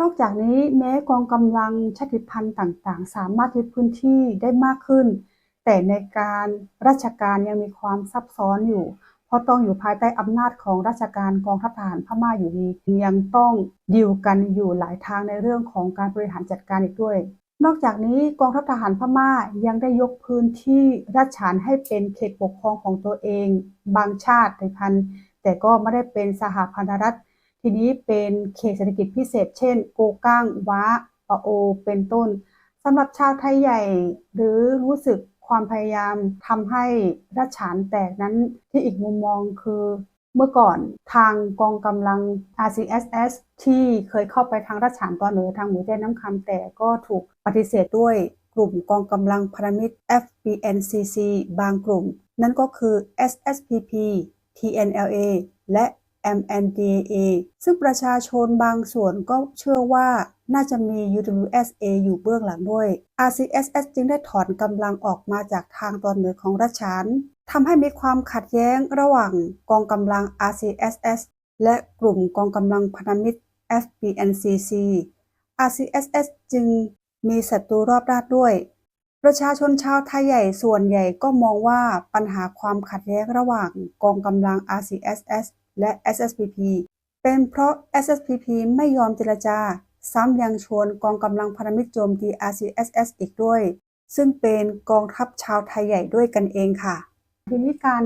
นอกจากนี้แม้กองกำลังชาติพันธุ์ต่างๆ สามารถยึดพื้นที่ได้มากขึ้น แต่ในการราชการยังมีความซับซ้อนอยู่ เพราะต้องอยู่ภายใต้อำนาจของราชการกองทัพทหารพม่าอยู่ดี ยังต้องดิวกันอยู่หลายทางในเรื่องของการบริหารจัดการอีกด้วย นอกจากนี้กองทัพทหารพม่ายังได้ยกพื้นที่ราชฐานให้เป็นเขตปกครองของตัวเอง บางชาติพันธุ์แต่ก็ไม่ได้เป็นสหพันธรัฐ ทีนี้เป็นเขตเศรษฐกิจพิเศษ เช่น โกก้างว้าปะโอ เป็นต้นสำหรับชาวไทยใหญ่ หรือรู้สึกความพยายามทำให้ราชฐานแตกนั้นที่อีกมุมมองคือ เมื่อก่อนทางกองกำลัง RCSS ที่เคยเข้าไปทางราชฐานตอนเหนือทางหมู่เจ้น้ำคำแต่ก็ถูกปฏิเสธด้วยกลุ่มกองกำลังพันธมิตร FPNCC บางกลุ่ม นั่นก็คือ SSPP TNLA และ MNDAA ซึ่งประชาชนบางส่วนก็เชื่อว่าน่าจะมี UWSA อยู่เบื้องหลังด้วย RCSS จึงได้ถอนกำลังออกมาจากทางตอนเหนือของรัชฉานทำให้มีความขัดแย้งระหว่างกองกำลัง RCSS และกลุ่มกองกำลังพันธมิตร FPNCC RCSS จึงมีศัตรูรอบด้านด้วย ประชาชนชาวไทยใหญ่ส่วนใหญ่ก็มองว่าปัญหาความขัดแย้งระหว่างกองกำลัง RCSS และ SSPP เป็นเพราะ SSPP ไม่ยอมเจรจา ซ้ำยังชวนกองกำลังพันธมิตรโจมตี RCSS อีกด้วย ซึ่งเป็นกองทัพชาวไทยใหญ่ด้วยกันเองค่ะทีนี้การ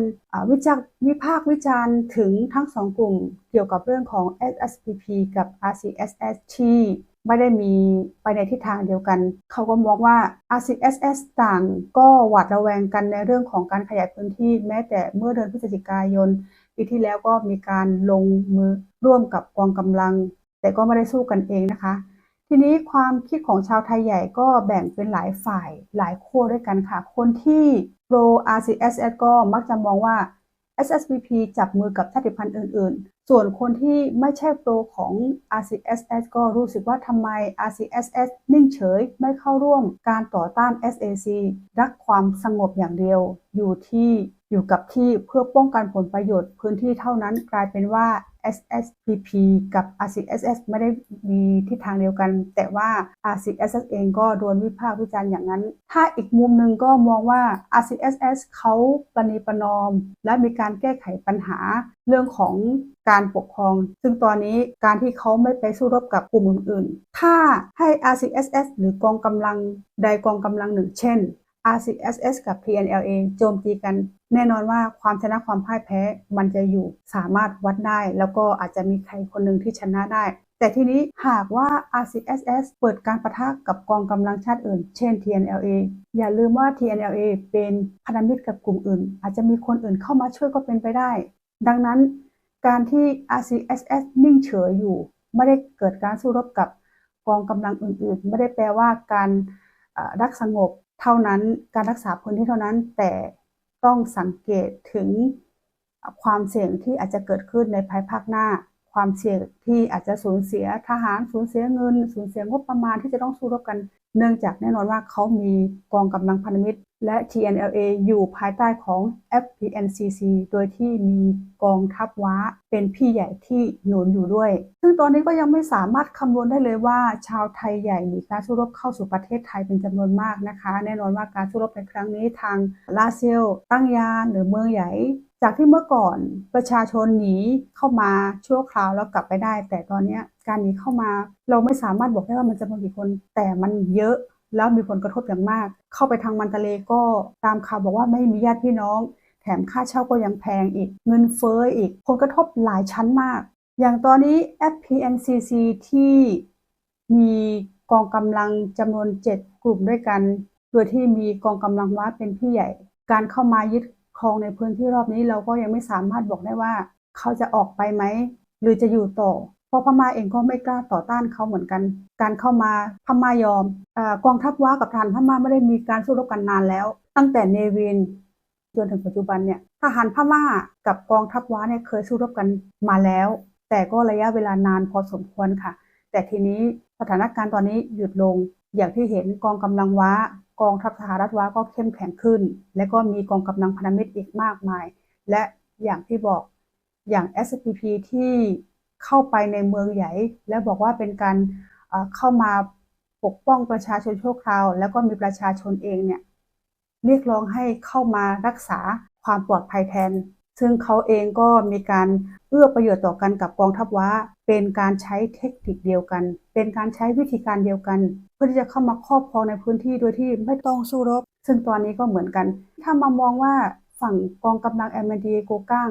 วิจารวิพากษ์วิจารณ์ถึงทั้งสองกลุ่มเกี่ยวกับเรื่องของ SSPP กับ RCSS ที่ไม่ได้มีไปในทิศทางเดียวกัน เขาก็มองว่า RCSS ต่างก็หวาดระแวงกันในเรื่องของการขยายพื้นที่แม้แต่เมื่อเดือนพฤศจิกายน ปีที่แล้วก็มีการลงมือร่วมกับกองกำลัง แต่ก็ไม่ได้สู้กันเองนะคะ ทีนี้ความคิดของชาวไทยใหญ่ก็แบ่งเป็นหลายฝ่ายหลายขั้วด้วยกันค่ะ คนที่ pro RCSS ก็มักจะมองว่า SSPP จับมือกับชาติพันธุ์อื่น ๆ ส่วนคนที่ไม่ใช่โปรของ RCSS ก็รู้สึกว่าทำไม RCSS นิ่งเฉยไม่เข้าร่วมการต่อต้าน SAC รักความสงบอย่างเดียวอยู่ที่ อยู่กับที่เพื่อป้องกันผลประโยชน์พื้นที่เท่านั้นกลายเป็นว่า SSPP กับ RCSS ไม่ได้มีทิศทางเดียวกัน แต่ว่า RCSS เองก็โดนวิพากษ์วิจารณ์อย่างนั้น ถ้าอีกมุมหนึ่งก็มองว่า RCSS เขาปณีประนอม และมีการแก้ไขปัญหาเรื่องของการปกครอง ซึ่งตอนนี้การที่เขาไม่ไปสู้รบกับกลุ่มอื่นๆ ถ้าให้ RCSS หรือกองกำลังใดกองกำลังหนึ่ง เช่น RCSS กับ PNLA โจมตีกัน แน่นอนว่าความชนะความพ่ายแพ้มันจะอยู่สามารถวัดได้ แล้วก็อาจจะมีใครคนหนึ่งที่ชนะได้ แต่ทีนี้หากว่า RCSS เปิดการประทะกับกองกำลังชาติอื่น เช่น TNLA อย่าลืมว่า TNLA เป็นพันธมิตรกับกลุ่มอื่น อาจจะมีคนอื่นเข้ามาช่วยก็เป็นไปได้ ดังนั้นการที่ RCSS นิ่งเฉยอยู่ ไม่ได้เกิดการสู้รบกับกองกำลังอื่น ๆ ไม่ได้แปลว่าการ รักสงบเท่านั้นการรักษาพื้นที่เท่านั้น แต่ต้องสังเกตถึงความเสี่ยงที่อาจจะเกิดขึ้นในภายภาคหน้า ความเสี่ยงที่อาจจะสูญเสียทหารสูญเสียเงิน สูญเสียงบประมาณที่จะต้องสู้รบกัน เนื่องจากแน่นอนว่าเขามีกองกำลังพันธมิตร และ TNLA อยู่ภายใต้ของ FPNCC โดยที่มีกองทัพว้าเป็นพี่ใหญ่ที่หนุนอยู่ด้วย ซึ่งตอนนี้ก็ยังไม่สามารถคำนวณได้เลยว่า ชาวไทยใหญ่มีการสู้รบเข้าสู่ประเทศไทยเป็นจำนวนมากนะคะ แน่นอนว่าการสู้รบในครั้งนี้ทางลาเซียวตั้งยาหรือเมืองใหญ่ จากที่เมื่อก่อนประชาชนหนีเข้ามาชั่วคราวแล้วกลับไปได้ แต่ตอนนี้การหนีเข้ามา เราไม่สามารถบอกได้ว่ามันจะมีกี่คน แต่มันเยอะแล้วมีผลกระทบอย่างมาก เข้าไปทางมันตะเลก็ตามข่าวบอกว่าไม่มีญาติพี่น้อง แถมค่าเช่าก็ยังแพงอีก เงินเฟ้ออีก ผลกระทบหลายชั้นมาก อย่างตอนนี้ FPNCC ที่มีกองกำลังจำนวน 7 กลุ่มด้วยกัน โดยที่มีกองกำลังว้าเป็นพี่ใหญ่ การเข้ามายึด ครองในพื้นที่รอบนี้เราก็ยังไม่สามารถบอกได้ว่า เขาจะออกไปไหม หรือจะอยู่ต่อ เพราะพม่าเองก็ไม่กล้าต่อต้านเขาเหมือนกัน การเข้ามาพม่ายอมอกองทัพว้ากับทหารพม่าไม่ได้มีการสู้รบกันนานแล้ว ตั้งแต่เนวินจนถึงปัจจุบันเนี่ยทหารพม่ากับกองทัพว้าเนี่ยเคยสู้รบกันมาแล้ว แต่ก็ระยะเวลานานพอสมควรค่ะ แต่ทีนี้สถานการณ์ตอนนี้หยุดลงอย่างที่เห็นกองกำลังว้า กองทัพสหรัฐว้าก็เข้มแข็งขึ้น และก็มีกองกำลังพันธมิตรอีกมากมาย และอย่างที่บอกอย่าง SPP ที่เข้าไปในเมืองใหญ่ และบอกว่าเป็นการเอ่อเข้ามาปกป้องประชาชนชั่วคราว แล้วก็มีประชาชนเองเนี่ยเรียกร้องให้เข้ามารักษาความปลอดภัยแทน ซึ่งเขาเองก็มีการเอื้อประโยชน์ต่อกันกับกองทัพว้า เป็นการใช้เทคนิคเดียวกัน เป็นการใช้วิธีการเดียวกัน เพื่อที่จะเข้ามาครอบครองในพื้นที่โดยที่ไม่ต้องสู้รบ ซึ่งตอนนี้ก็เหมือนกัน ถ้ามามองว่าฝั่งกองกำลัง m อ d โกก้าง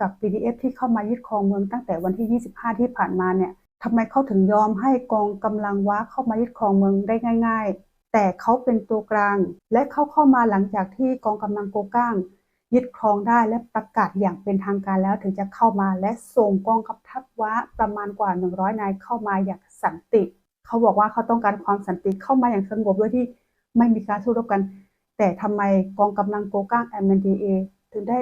กับ PDF ที่เข้ามายึดครองเมืองตั้งแต่วันที่ 25 ที่ผ่านมาเนี่ยทำไมเขาถึงยอมให้กองกำลังว้าเข้ามายึดครองเมืองได้ง่าย ๆ แต่เขาเป็นตัวกลาง และเขาเข้ามาหลังจากที่กองกำลังโกก้าง ยึดครองได้และประกาศอย่างเป็นทางการแล้วถึงจะเข้ามาและส่งกองกับทัพว้าประมาณกว่า 100 นายเข้ามาอย่างสันติ เขาบอกว่าเขาต้องการความสันติเข้ามาอย่างสงบโดยที่ไม่มีการสู้รบกัน แต่ทำไมกองกำลังโกก้าง MNDA ถึงได้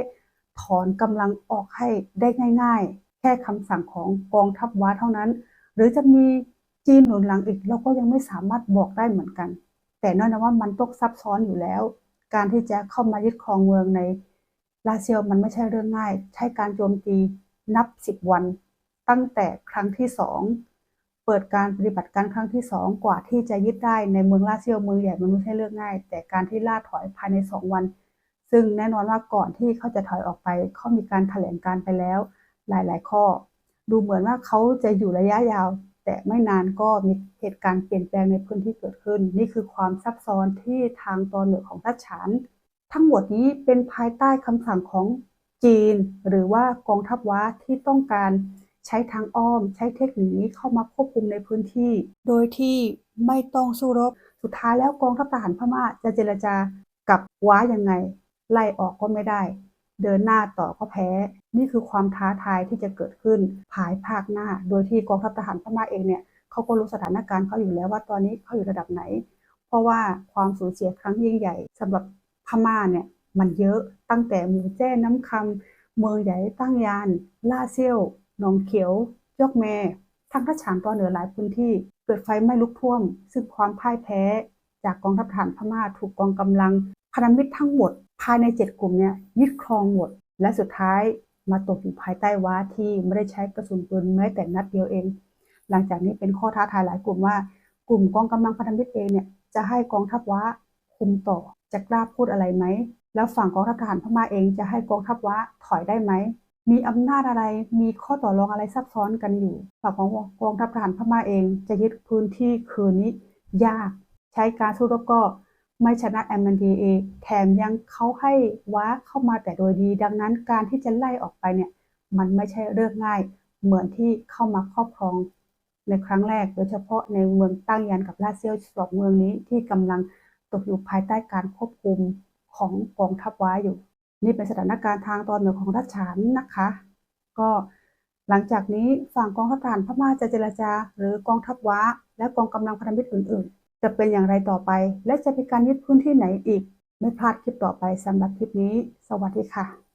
ถอนกำลังออกให้ได้ง่าย ๆ แค่คำสั่งของกองทัพว้าเท่านั้น หรือจะมีจีนหนุนหลังอีกเราก็ยังไม่สามารถบอกได้เหมือนกัน แต่แน่นอนว่ามันต้องซับซ้อนอยู่แล้ว การที่จะเข้ามายึดครองเมืองใน ลาเซียวมันไม่ใช่เรื่องง่าย ใช้การโจมตีนับสิบวัน ตั้งแต่ครั้งที่สองเปิดการปฏิบัติการครั้งที่สองกว่าที่จะยึดได้ในเมืองลาเซียวเมืองใหญ่มันไม่ใช่เรื่องง่าย แต่การที่ล่าถอยภายในสองวัน ซึ่งแน่นอนว่าก่อนที่เขาจะถอยออกไปเขามีการแถลงการไปแล้ว หลาย ๆ ข้อ ดูเหมือนว่าเขาจะอยู่ระยะยาว แต่ไม่นานก็มีเหตุการณ์เปลี่ยนแปลงในพื้นที่เกิดขึ้น นี่คือความซับซ้อนที่ทางตอนเหนือของรัชฉาน ทั้งหมดนี้เป็นภายใต้คำสั่งของจีน หรือว่ากองทัพว้าที่ต้องการใช้ทางอ้อม ใช้เทคนิคนี้เข้ามาควบคุมในพื้นที่ โดยที่ไม่ต้องสู้รบ สุดท้ายแล้วกองทัพทหารพม่าจะเจรจากับว้ายังไง ไล่ออกก็ไม่ได้ เดินหน้าต่อก็แพ้ นี่คือความท้าทายที่จะเกิดขึ้นภายภาคหน้า โดยที่กองทัพทหารพม่าเองเนี่ยเขาก็รู้สถานการณ์เขาอยู่แล้วว่าตอนนี้เขาอยู่ระดับไหน เพราะว่าความสูญเสียครั้งยิ่งใหญ่สำหรับ พม่าเนี่ยมันเยอะตั้งแต่หมู่แจ้น้ำคำเมืองใหญ่ตั้งยาน ล่าเซี่ยวหนองเขียว ยกแมทางทัชฉานตอนเหนือหลายพื้นที่เกิดไฟไหม้ลุกท่วม ซึ่งความพ่ายแพ้ จากกองทัพทหารพม่าถูกกองกำลังพันธมิตรทั้งหมด ภายในเจ็ดกลุ่มเนี่ยยึดครองหมด และสุดท้ายมาตกอยู่ภายใต้ว้าที่ไม่ได้ใช้กระสุนปืนแม้แต่นัดเดียวเอง หลังจากนี้เป็นข้อท้าทายหลายกลุ่มว่า กลุ่มกองกำลังพันธมิตรเองเนี่ยจะให้กองทัพว้าคุมต่อ จะกล้าพูดอะไรไหม แล้วฝั่งกองทัพทหารพม่าเองจะให้กองทัพว้าถอยได้ไหม มีอำนาจอะไร มีข้อต่อรองอะไรซับซ้อนกันอยู่ ฝั่งของกองทัพทหารพม่าเองจะยึดพื้นที่คืนนี้ยาก ใช้การสู้รบก็ไม่ชนะ MNDA แถมยังเขาให้ว้าเข้ามาแต่โดยดี ดังนั้นการที่จะไล่ออกไปเนี่ยมันไม่ใช่เรื่องง่าย เหมือนที่เข้ามาครอบครองในครั้งแรก โดยเฉพาะในเมืองตั้งยันกับลาเซียวสองเมืองนี้ที่กำลัง ตกอยู่ภายใต้การควบคุมของกองทัพว้าอยู่ นี่เป็นสถานการณ์ทางตอนเหนือของรัชฉานนะคะ ก็หลังจากนี้ฝั่งกองทัพทหารพม่าจะเจรจา หรือกองทัพว้า และกองกำลังพันธมิตรอื่น ๆ จะเป็นอย่างไรต่อไป และจะมีการยึดพื้นที่ไหนอีก ไม่พลาดคลิปต่อไปสำหรับคลิปนี้ สวัสดีค่ะ